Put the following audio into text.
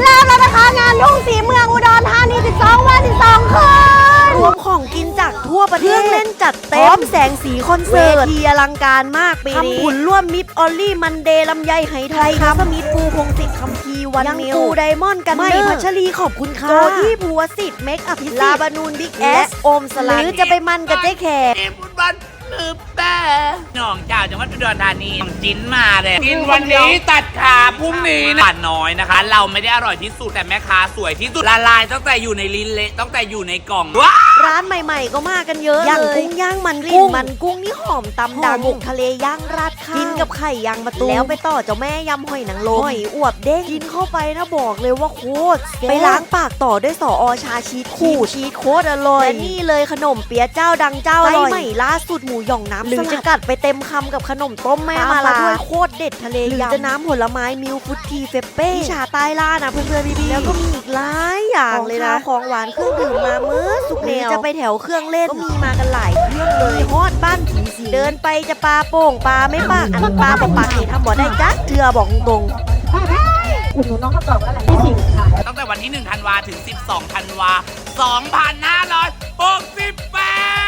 เริ่มแล้วนะคะงานทุ่งสีเมืองอุดรธานี 12 วัน 12 คืน รวมของกินจากทั่วประเทศเครื่องเล่นจัดเต็มพร้อมแสงสีคอนเสิร์ตเวทีอลังการมากปีนี้ทำบุญร่วมมิฟออลลี่มันเดย์ลำไยไหทองคำสมิธปูพงศิษฐ์คัมภีร์วันยังกูไดมอนด์กันไม่พัชรีขอบคุณค่ะโจที่ภูวสิทธิ์เมคอภิสิทธิ์ลาบานูนบิ๊กแอสโอมสลันหรือจะไปมันกับเจ๊แขกเกมฟุตบอ ลลืมแต่น้องเจ้าจังหวัดอุดรธานีน้องจิ้นมาเลยกินวันนี้ตัดขาพรุ่งนี้นะน้อยนะคะ เราไม่ได้อร่อยที่สุดแต่แม่ค้าสวยที่สุดละลายตั้งแต่อยู่ในลิ้นเละตั้งแต่อยู่ในกล่องว้า ร้านใหม่ๆก็มากันเยอะอย่างกุ้งย่างมันกุ้งมันกุ้งนี่หอมตำดังหมกทะเลย่างราด ข้าวกินกับไข่ยางมะตูมแล้วไปต่อเจ้าแม่ยำหอยนางรมหอยอวบเด้งกินเข้าไปนะบอกเลยว่าโคตรแซ่บไปล้างปากต่อด้วยสออชาชีสขูดชีสโคตรอร่อยและนี่เลยขนมเปี๊ยะเจ้าดังเจ้าอร่อยใหม่ล่าสุดหมูหย่องน้ำหรือจะกัดไปเต็มคำกับขนมต้มแม่มาลาด้วยโคตรเด็ดทะเลยำหรือจะน้ำผลไม้มิลฟุตทีเฟปเป้ชาใต้ล่านะเพื่อนๆพี่ๆแล้วก็มีอีกหลายอย่างเลยนะของหวานเครื่องดื่มมาเมื่อสุกแนวจะไปแถวเครื่องเล่นก็มีมากันหลายเครื่องเลยฮอดบ้านผีสิง เดินไปจะปลาโป่งปลาไม่ปากอันปลาบอกปากเห็นทำบ่ได้จักเถื่อบอกตรงตั้งแต่วันที่1ธันวาถึง 12ธันวา2568